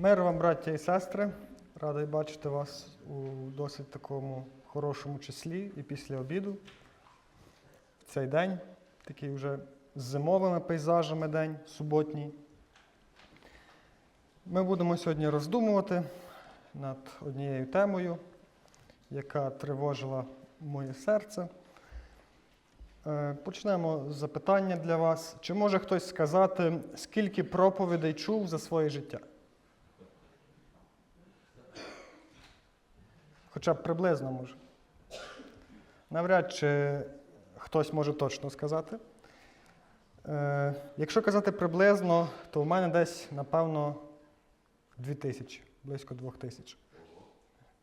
Мир вам, браття і сестри. Радий бачити вас у досить такому хорошому числі і після обіду. В цей день, такий вже з зимовими пейзажами день, суботній. Ми будемо сьогодні роздумувати над однією темою, яка тривожила моє серце. Е, Почнемо з запитання для вас. Чи може хтось сказати, скільки проповідей чув за своє життя? Хоча б приблизно може. Навряд чи хтось може точно сказати. Е, якщо казати приблизно, то в мене десь, напевно, 2000, близько 2000.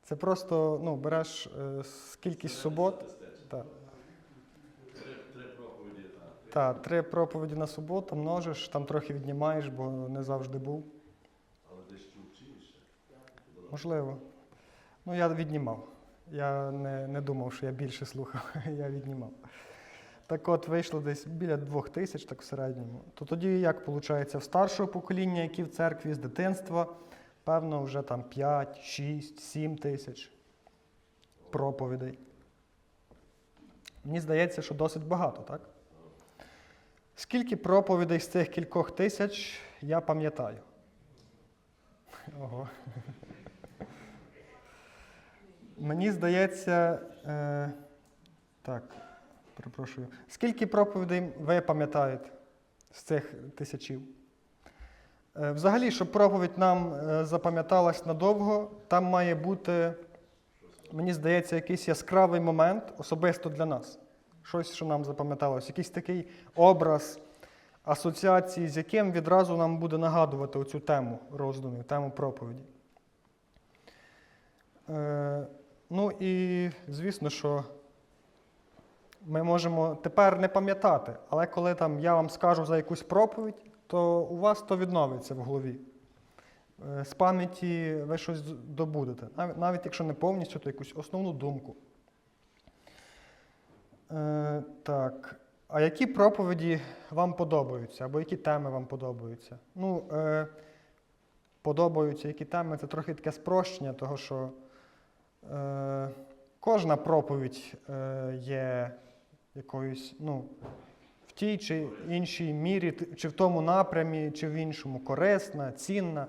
Це просто ну, береш е, кількість субот. Так. Так, три проповіді на суботу множиш, там трохи віднімаєш, бо не завжди був. Можливо. Ну, я віднімав. Я не, не думав, що я більше слухав, я віднімав. Так от вийшло десь біля двох тисяч, так в середньому. То тоді як виходить, в старшого покоління, які в церкві з дитинства, певно, вже там 5, 6, 7 тисяч проповідей. Мені здається, що досить багато, так? Скільки проповідей з цих кількох тисяч я пам'ятаю? Ого. Мені здається, е, так, перепрошую. Скільки проповідей ви пам'ятаєте з цих тисячів? Е, взагалі, щоб проповідь нам е, запам'яталась надовго, там має бути, мені здається, якийсь яскравий момент, особисто для нас. Щось, що нам запам'яталось, якийсь такий образ, асоціації, з яким відразу нам буде нагадувати оцю тему роздумів, тему проповіді. Е, ну і звісно, що ми можемо тепер не пам'ятати, але коли там я вам скажу за якусь проповідь, то у вас то відновиться в голові. Е, З пам'яті ви щось добудете, навіть, якщо не повністю, то якусь основну думку. Е, так. А які проповіді вам подобаються, або які теми вам подобаються? Ну, е, подобаються, які теми це трохи таке спрощення, того що кожна проповідь е, є якоюсь, ну, в тій чи іншій мірі, чи в тому напрямі, чи в іншому корисна, цінна.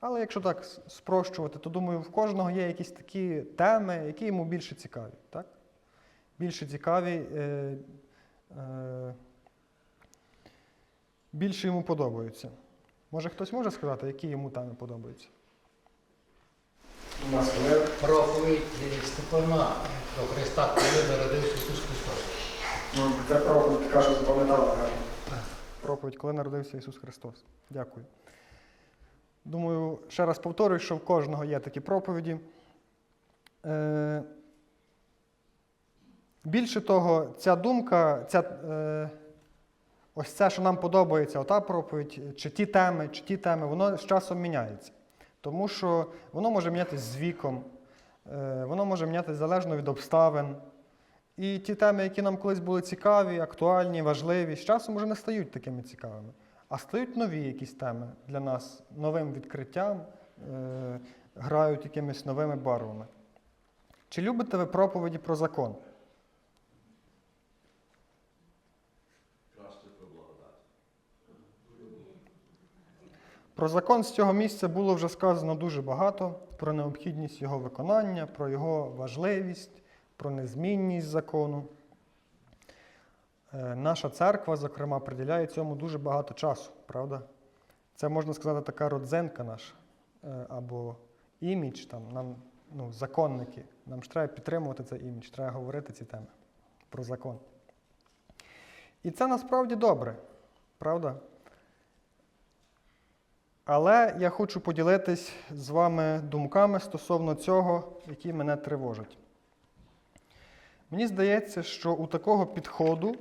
Але якщо так спрощувати, то думаю, в кожного є якісь такі теми, які йому більше цікаві. Так? Більше цікаві, е, е, більше йому подобаються. Може хтось може сказати, які йому теми подобаються? У нас коли проповідь Степана про Христа, коли народився Ісус Христос. Ну, це проповідь така, що запам'ятала гарно. Проповідь, коли народився Ісус Христос. Дякую. Думаю, ще раз повторюю, що в кожного є такі проповіді. Е, більше того, ця думка, ця, е, ось це, що нам подобається, ота проповідь, чи ті теми, чи ті теми, воно з часом міняється. Тому що воно може мінятися з віком, е, воно може мінятися залежно від обставин. І ті теми, які нам колись були цікаві, актуальні, важливі, з часом вже не стають такими цікавими, а стають нові якісь теми для нас новим відкриттям, е, грають якимись новими барвами. Чи любите ви проповіді про закон? Про закон з цього місця було вже сказано дуже багато, про необхідність його виконання, про його важливість, про незмінність закону. Е, Наша церква, зокрема, приділяє цьому дуже багато часу, правда? Це можна сказати така родзенка наша, е, або імідж, там, нам, ну, законники. Нам ж треба підтримувати цей імідж, треба говорити ці теми про закон. І це насправді добре, правда? Але я хочу поділитись з вами думками стосовно цього, які мене тривожать. Мені здається, що у такого підходу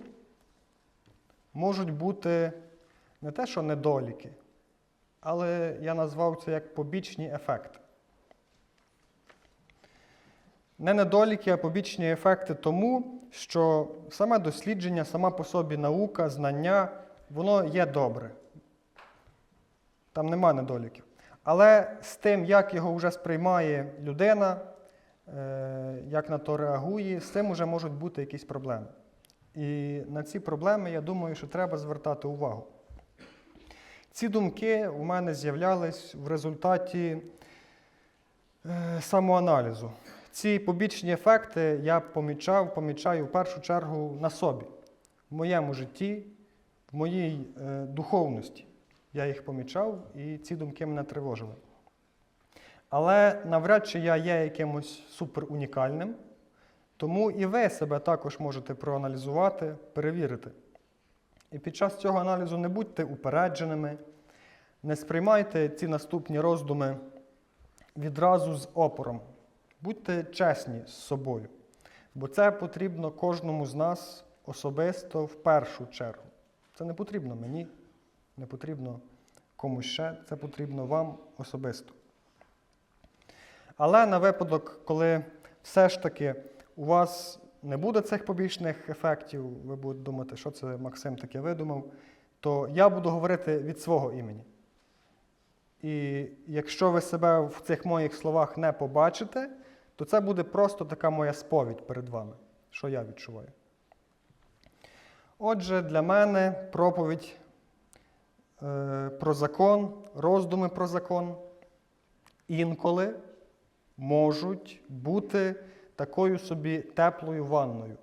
можуть бути не те, що недоліки, але я назвав це як побічні ефекти. Не недоліки, а побічні ефекти тому, що саме дослідження, сама по собі наука, знання, воно є добре. Там нема недоліків. Але з тим, як його вже сприймає людина, е, як на то реагує, з цим вже можуть бути якісь проблеми. І на ці проблеми, я думаю, що треба звертати увагу. Ці думки у мене з'являлись в результаті е, самоаналізу. Ці побічні ефекти я помічав, помічаю в першу чергу на собі, в моєму житті, в моїй е, духовності. Я їх помічав, і ці думки мене тривожили. Але навряд чи я є якимось суперунікальним, тому і ви себе також можете проаналізувати, перевірити. І під час цього аналізу не будьте упередженими, не сприймайте ці наступні роздуми відразу з опором. Будьте чесні з собою, бо це потрібно кожному з нас особисто в першу чергу. Це не потрібно мені, не потрібно комусь ще, це потрібно вам особисто. Але на випадок, коли все ж таки у вас не буде цих побічних ефектів, ви будете думати, що це Максим таке видумав, то я буду говорити від свого імені. І якщо ви себе в цих моїх словах не побачите, то це буде просто така моя сповідь перед вами, що я відчуваю. Отже, для мене проповідь про закон, роздуми про закон інколи можуть бути такою собі теплою ванною.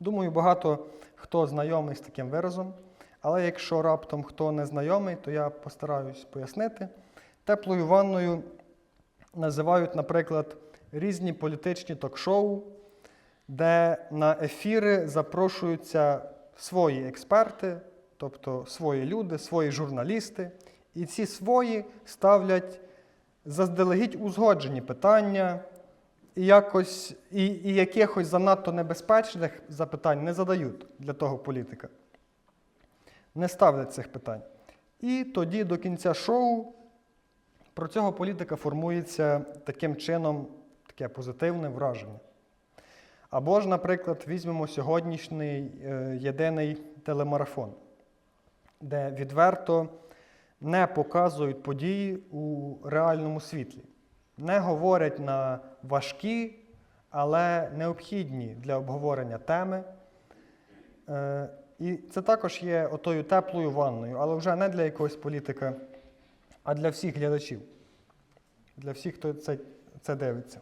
Думаю, багато хто знайомий з таким виразом, але якщо раптом хто не знайомий, то я постараюсь пояснити. Теплою ванною називають, наприклад, різні політичні ток-шоу, де на ефіри запрошуються свої експерти, тобто свої люди, свої журналісти, і ці свої ставлять заздалегідь узгоджені питання, і, якось, і, і якихось занадто небезпечних запитань не задають для того політика. Не ставлять цих питань. І тоді до кінця шоу про цього політика формується таким чином таке позитивне враження. Або ж, наприклад, візьмемо сьогоднішній е, єдиний телемарафон, де відверто не показують події у реальному світлі, не говорять на важкі, але необхідні для обговорення теми. Е, І це також є отою теплою ванною, але вже не для якогось політика, а для всіх глядачів, для всіх, хто це, це дивиться.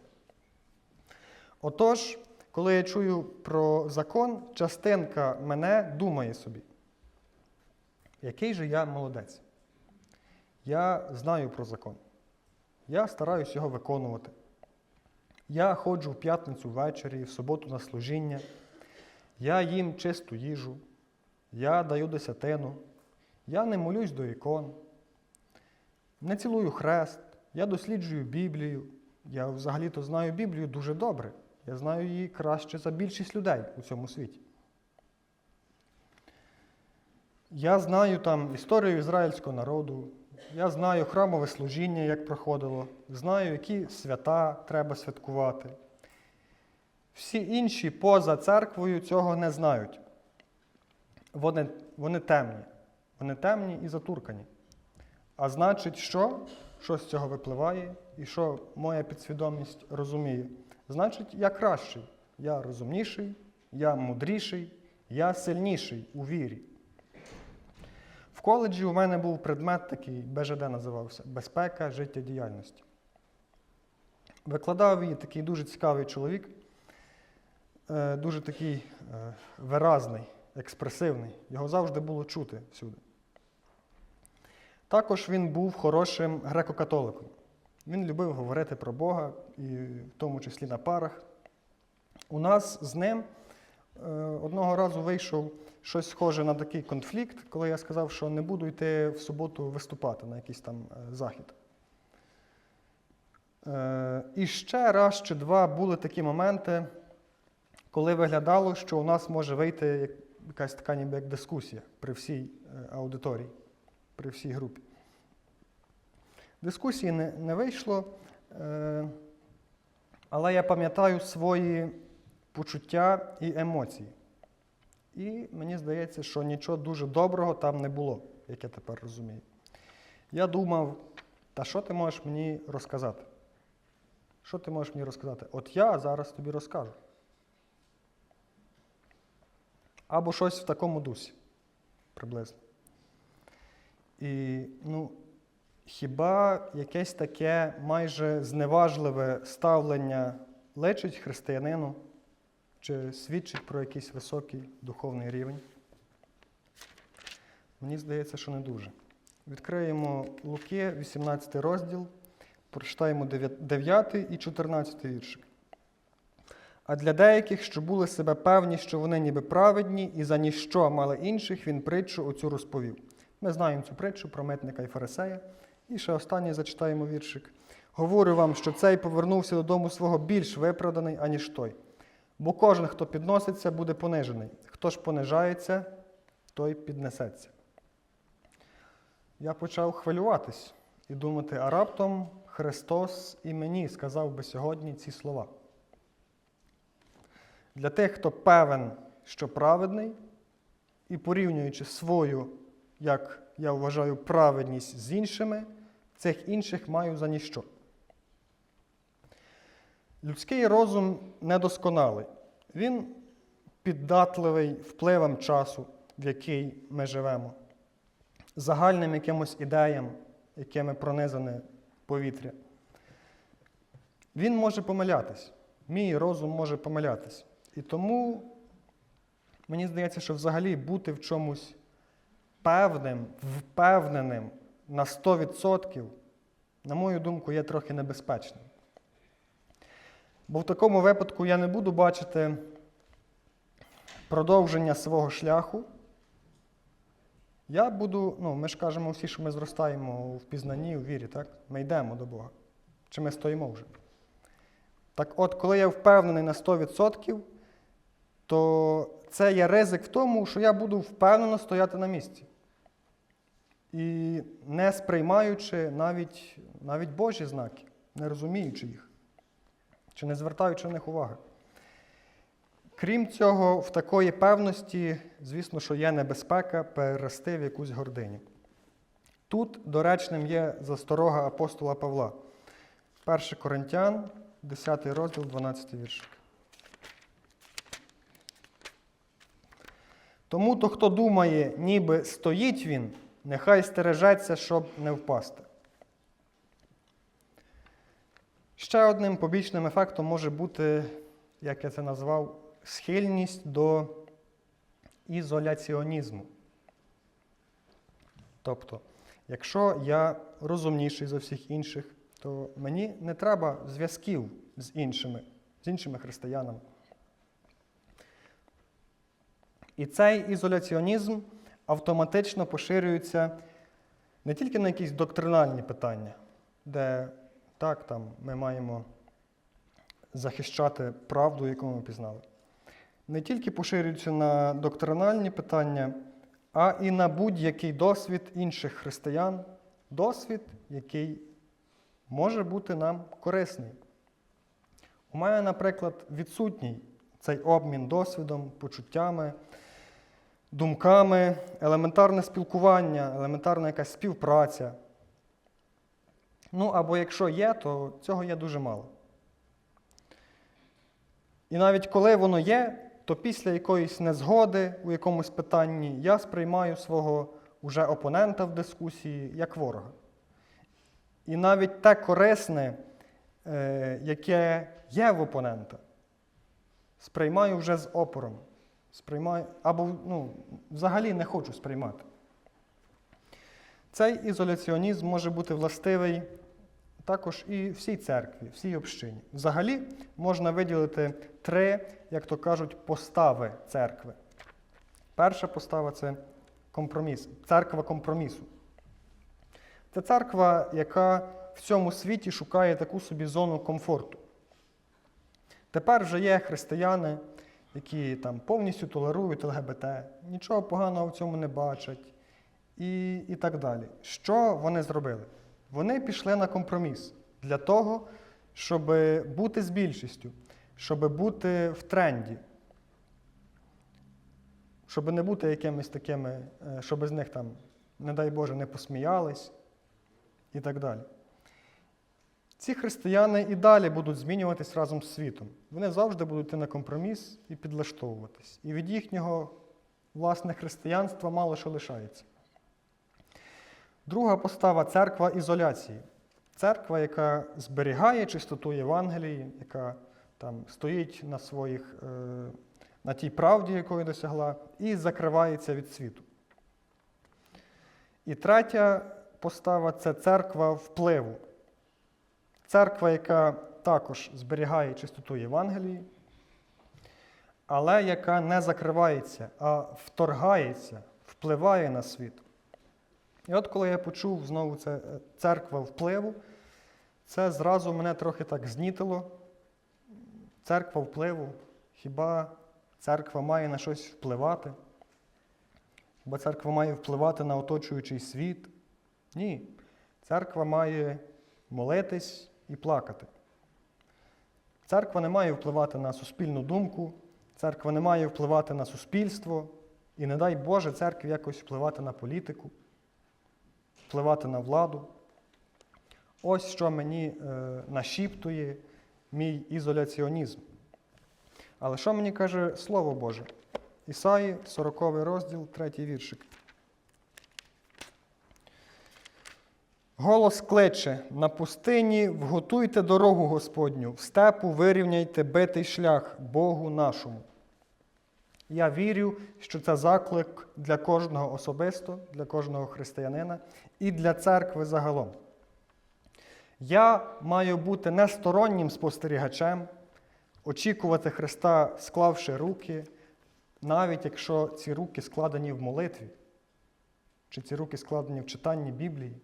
Отож, коли я чую про закон, частинка мене думає собі, який же я молодець. Я знаю про закон. Я стараюсь його виконувати. Я ходжу в п'ятницю ввечері, в суботу на служіння. Я їм чисту їжу. Я даю десятину. Я не молюсь до ікон. Не цілую хрест. Я досліджую Біблію. Я взагалі-то знаю Біблію дуже добре. Я знаю її краще за більшість людей у цьому світі. Я знаю там історію ізраїльського народу, я знаю храмове служіння, як проходило, знаю, які свята треба святкувати. Всі інші поза церквою цього не знають. Вони, вони темні. Вони темні і затуркані. А значить, що? Що з цього випливає, і що моя підсвідомість розуміє? Значить, я кращий, я розумніший, я мудріший, я сильніший у вірі. Коледжі у мене був предмет такий, БЖД називався Безпека життєдіяльності. Викладав її такий дуже цікавий чоловік, е, дуже такий е, виразний, експресивний. Його завжди було чути всюди. Також він був хорошим греко-католиком. Він любив говорити про Бога, і в тому числі на парах. У нас з ним е, одного разу вийшов щось схоже на такий конфлікт, коли я сказав, що не буду йти в суботу виступати на якийсь там е, захід. Е, І ще раз чи два були такі моменти, коли виглядало, що у нас може вийти якась така ніби як дискусія при всій е, аудиторії, при всій групі. Дискусії не, не вийшло, але я пам'ятаю свої почуття і емоції. І мені здається, що нічого дуже доброго там не було, як я тепер розумію. Я думав, Та що ти можеш мені розказати? Що ти можеш мені розказати? От я зараз тобі розкажу. Або щось в такому дусі, приблизно. І, ну, хіба якесь таке майже зневажливе ставлення лечить християнину чи свідчить про якийсь високий духовний рівень? Мені здається, що не дуже. Відкриємо Луки, 18 розділ, прочитаємо 9 і 14 віршик. А для деяких, що були себе певні, що вони ніби праведні, і за ніщо мали інших, він притчу оцю розповів. Ми знаємо цю притчу про митника і фарисея. І ще останній зачитаємо віршик. Говорю вам, що цей повернувся додому свого більш виправданий, аніж той. Бо кожен, хто підноситься, буде понижений. Хто ж понижається, той піднесеться. Я почав хвилюватись і думати, а раптом Христос і мені сказав би сьогодні ці слова. Для тих, хто певен, що праведний, і порівнюючи свою, як я вважаю, праведність з іншими, цих інших маю за ніщо. Людський розум недосконалий. Він піддатливий впливам часу, в який ми живемо, загальним якимось ідеям, якими пронизане повітря. Він може помилятись. Мій розум може помилятись. І тому мені здається, що взагалі бути в чомусь певним, впевненим на 100%, на мою думку, є трохи небезпечним. Бо в такому випадку я не буду бачити продовження свого шляху. Я буду, ну, ми ж кажемо всі, що ми зростаємо в пізнанні, у вірі, так? Ми йдемо до Бога. Чи ми стоїмо вже? Так от, коли я впевнений на 100%, то це є ризик в тому, що я буду впевнено стояти на місці. І не сприймаючи навіть, навіть Божі знаки, не розуміючи їх, чи не звертаючи на них уваги. Крім цього, в такої певності, звісно, що є небезпека перерости в якусь гординю. Тут доречним є засторога апостола Павла. 1 Коринтян, 10 розділ, 12 віршик. Тому то, хто думає, ніби стоїть він, нехай стережеться, щоб не впасти. Ще одним побічним ефектом може бути, як я це назвав, схильність до ізоляціонізму. Тобто, якщо я розумніший за всіх інших, то мені не треба зв'язків з іншими, з іншими християнами. І цей ізоляціонізм автоматично поширюється не тільки на якісь доктринальні питання, де так, там ми маємо захищати правду, яку ми пізнали. Не тільки поширюється на доктринальні питання, а і на будь-який досвід інших християн, досвід, який може бути нам корисний. У мене, наприклад, відсутній цей обмін досвідом, почуттями, думками, елементарне спілкування, елементарна якась співпраця. Ну, або якщо є, то цього є дуже мало. І навіть коли воно є, то після якоїсь незгоди у якомусь питанні я сприймаю свого уже опонента в дискусії як ворога. І навіть те корисне, е, яке є в опонента, сприймаю вже з опором. Сприймаю, або ну, взагалі не хочу сприймати. Цей ізоляціонізм може бути властивий також і всій церкві, всій общині. Взагалі можна виділити три, як то кажуть, постави церкви. Перша постава це компроміс, церква компромісу. Це церква, яка в цьому світі шукає таку собі зону комфорту. Тепер вже є християни, які там повністю толерують ЛГБТ, нічого поганого в цьому не бачать і, і так далі. Що вони зробили? Вони пішли на компроміс для того, щоб бути з більшістю, щоб бути в тренді, щоб не бути якимись такими, е, щоб з них там, не дай Боже, не посміялись і так далі. ці християни і далі будуть змінюватись разом з світом. Вони завжди будуть йти на компроміс і підлаштовуватись. І від їхнього власне християнства мало що лишається. Друга постава церква ізоляції. Церква, яка зберігає чистоту Євангелії, яка там стоїть на своїх, е, на тій правді, якої досягла, і закривається від світу. І третя постава це церква впливу. Церква, яка також зберігає чистоту Євангелії, але яка не закривається, а вторгається, впливає на світ. І от коли я почув знову це е, церква впливу, це зразу мене трохи так знітило. Церква впливу. Хіба церква має на щось впливати? Хіба церква має впливати на оточуючий світ? Ні. Церква має молитись і плакати. Церква не має впливати на суспільну думку, церква не має впливати на суспільство, і не дай Боже церкві якось впливати на політику, впливати на владу. Ось що мені е, нашіптує мій ізоляціонізм. Але що мені каже Слово Боже? Ісаї, 40 розділ, 3 віршик. Голос кличе на пустині вготуйте дорогу Господню, в степу вирівняйте битий шлях Богу нашому. Я вірю, що це заклик для кожного особисто, для кожного християнина і для церкви загалом. Я маю бути не стороннім спостерігачем, очікувати Христа, склавши руки, навіть якщо ці руки складені в молитві, чи ці руки складені в читанні Біблії.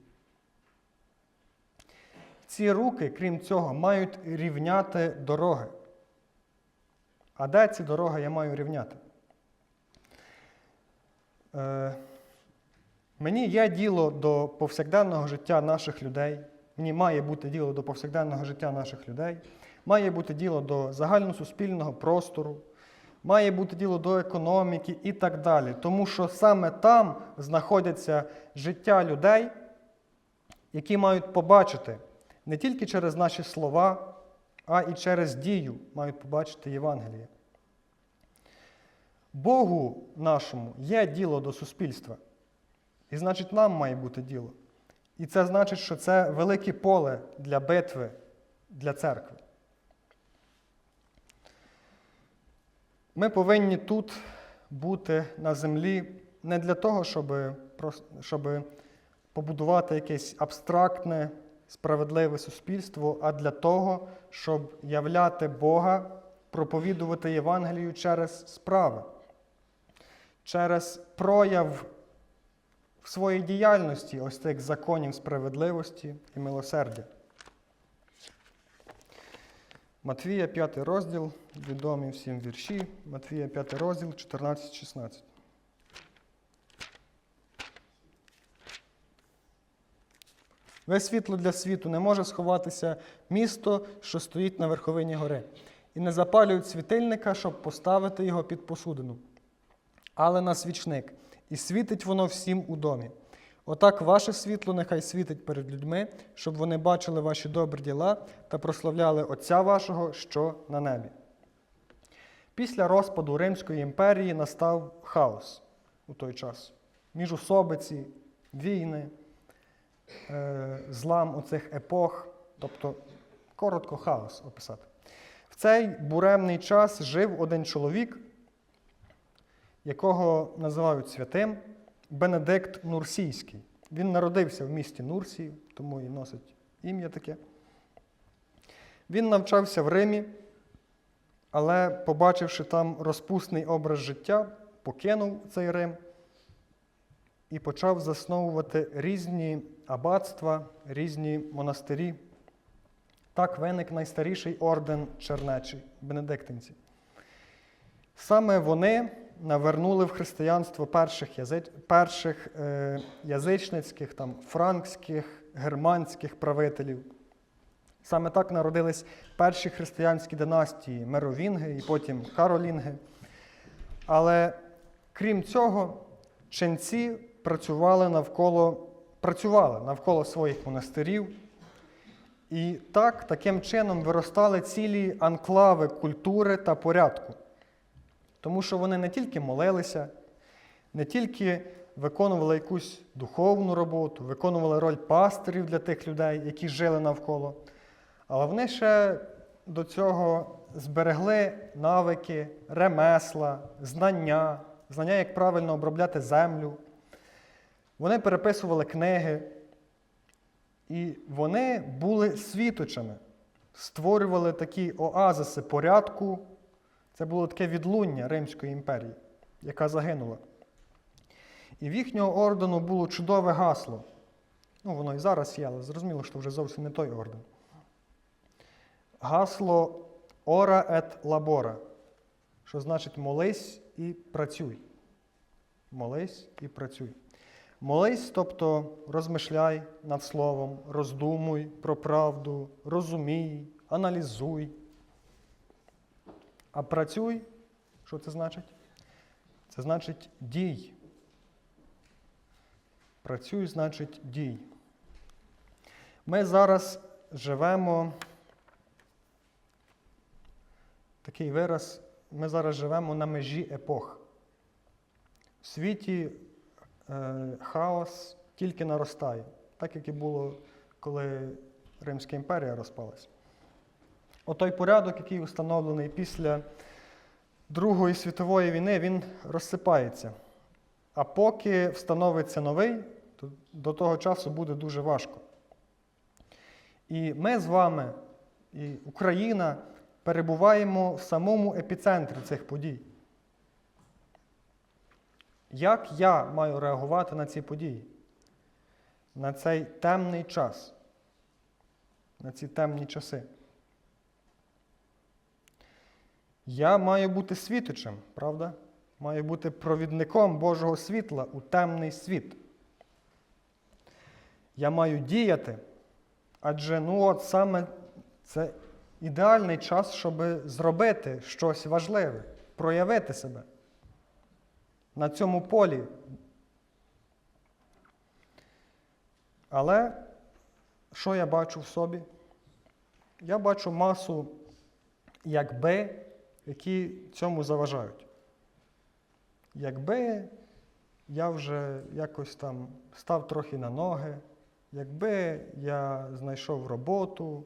Ці руки, крім цього, мають рівняти дороги. А де ці дороги я маю рівняти? Е, мені є діло до повсякденного життя наших людей. Мені має бути діло до повсякденного життя наших людей, має бути діло до загальносуспільного простору, має бути діло до економіки і так далі. Тому що саме там знаходяться життя людей, які мають побачити не тільки через наші слова, а і через дію мають побачити Євангеліє. Богу нашому є діло до суспільства. І значить, нам має бути діло. І це значить, що це велике поле для битви для церкви. Ми повинні тут бути на землі не для того, щоб, щоб побудувати якесь абстрактне, справедливе суспільство, а для того, щоб являти Бога, проповідувати Євангелію через справи, через прояв в своїй діяльності ось цих законів справедливості і милосердя. Матвія 5 розділ, відомі всім вірші, Матвія 5 розділ, 14-16. Ви світло для світу не може сховатися місто, що стоїть на верховині гори, і не запалюють світильника, щоб поставити його під посудину, але на свічник, і світить воно всім у домі. Отак ваше світло нехай світить перед людьми, щоб вони бачили ваші добрі діла та прославляли Отця вашого, що на небі. Після розпаду Римської імперії настав хаос у той час. Міжусобиці, війни, е, злам оцих епох, тобто коротко хаос описати. В цей буремний час жив один чоловік, якого називають святим Бенедикт Нурсійський. Він народився в місті Нурсії, тому і носить ім'я таке. Він навчався в Римі, але, побачивши там розпусний образ життя, покинув цей Рим і почав засновувати різні аббатства, різні монастирі. Так виник найстаріший орден чернечий, бенедиктинці. Саме вони навернули в християнство перших, язи... перших е... язичницьких, там, франкських, германських правителів. Саме так народились перші християнські династії Меровінги і потім Каролінги. Але крім цього, ченці працювали навколо, працювали навколо своїх монастирів І так, таким чином виростали цілі анклави культури та порядку. Тому що вони не тільки молилися, не тільки виконували якусь духовну роботу, виконували роль пастирів для тих людей, які жили навколо, але вони ще до цього зберегли навики, ремесла, знання, знання, як правильно обробляти землю. Вони переписували книги, і вони були світочами, створювали такі оазиси порядку. Це було таке відлуння Римської імперії, яка загинула. І в їхнього ордену було чудове гасло. Ну, воно і зараз є, але зрозуміло, що вже зовсім не той орден. Гасло Ора et labora, що значить молись і працюй. Молись і працюй. Молись, тобто розмишляй над словом, роздумуй про правду, розумій, аналізуй. А працюй, що це значить? Це значить дій. Працюй, значить дій. Ми зараз живемо. Такий вираз, ми зараз живемо на межі епох. В світі е, хаос тільки наростає, так як і було, коли Римська імперія розпалась. Отой порядок, який установлений після Другої світової війни, він розсипається. А поки встановиться новий, то до того часу буде дуже важко. І ми з вами, і Україна, перебуваємо в самому епіцентрі цих подій. Як я маю реагувати на ці події? На цей темний час, на ці темні часи? Я маю бути світочем, правда? Маю бути провідником Божого світла у темний світ. Я маю діяти, адже ну от саме це ідеальний час, щоб зробити щось важливе, проявити себе на цьому полі. Але що я бачу в собі? Я бачу масу якби, які цьому заважають. Якби я вже якось там став трохи на ноги, якби я знайшов роботу,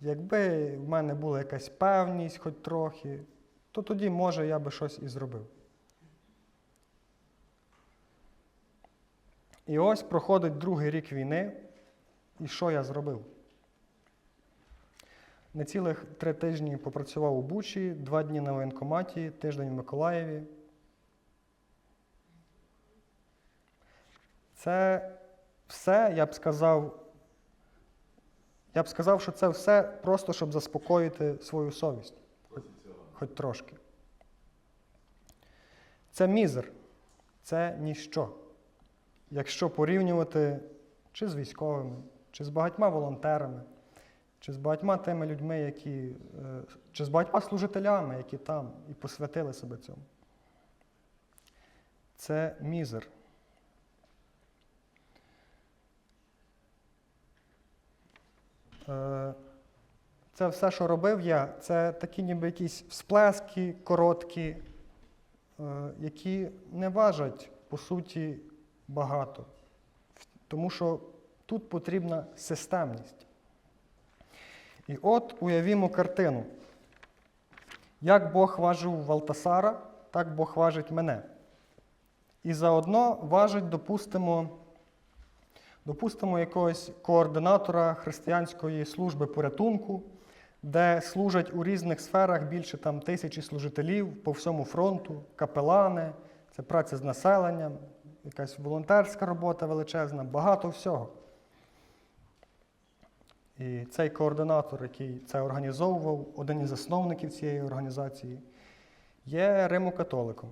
якби в мене була якась певність хоч трохи, то тоді, може, я би щось і зробив. І ось проходить другий рік війни, і що я зробив? Не цілих три тижні попрацював у Бучі, два дні на воєнкоматі, тиждень в Миколаєві. Це все, я б сказав, я б сказав, що це все просто, щоб заспокоїти свою совість. Хоч, хоч трошки. Це мізер, це ніщо. Якщо порівнювати чи з військовими, чи з багатьма волонтерами, чи з багатьма тими людьми, які, е, чи з багатьма служителями, які там і посвятили себе цьому. Це мізер. Е, Це все, що робив я, це такі ніби якісь всплески короткі, е, які не важать, по суті, багато. Тому що тут потрібна системність. І от уявімо картину. Як Бог важив Валтасара, так Бог важить мене. І заодно важить, допустимо, допустимо, якогось координатора християнської служби порятунку, де служать у різних сферах більше там, тисячі служителів по всьому фронту, капелани, це праця з населенням, якась волонтерська робота величезна, багато всього. І цей координатор, який це організовував, один із засновників цієї організації, є римокатоликом.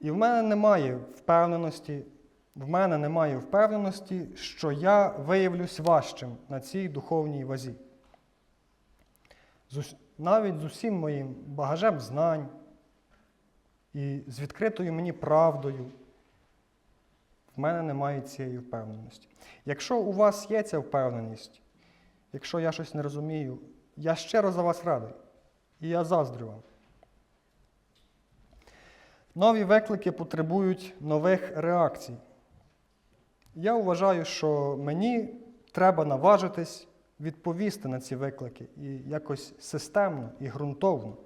І в мене немає впевненості, в мене немає впевненості, що я виявлюсь важчим на цій духовній вазі. Навіть з усім моїм багажем знань і з відкритою мені правдою. В мене немає цієї впевненості. Якщо у вас є ця впевненість, якщо я щось не розумію, я щиро за вас радий. І я заздрю вам. Нові виклики потребують нових реакцій. Я вважаю, що мені треба наважитись відповісти на ці виклики і якось системно і ґрунтовно.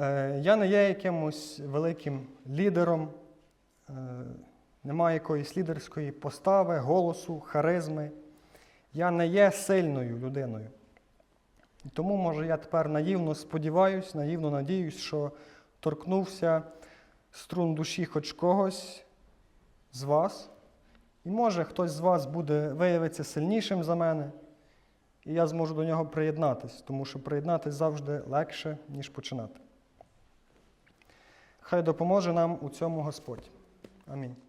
Е, Я не є якимось великим лідером, немає якоїсь лідерської постави, голосу, харизми. Я не є сильною людиною. Тому, може, я тепер наївно сподіваюся, наївно надіюсь, що торкнувся струн душі хоч когось з вас. І може хтось з вас буде виявитися сильнішим за мене, і я зможу до нього приєднатись, тому що приєднатись завжди легше, ніж починати. Хай допоможе нам у цьому Господь. Amém.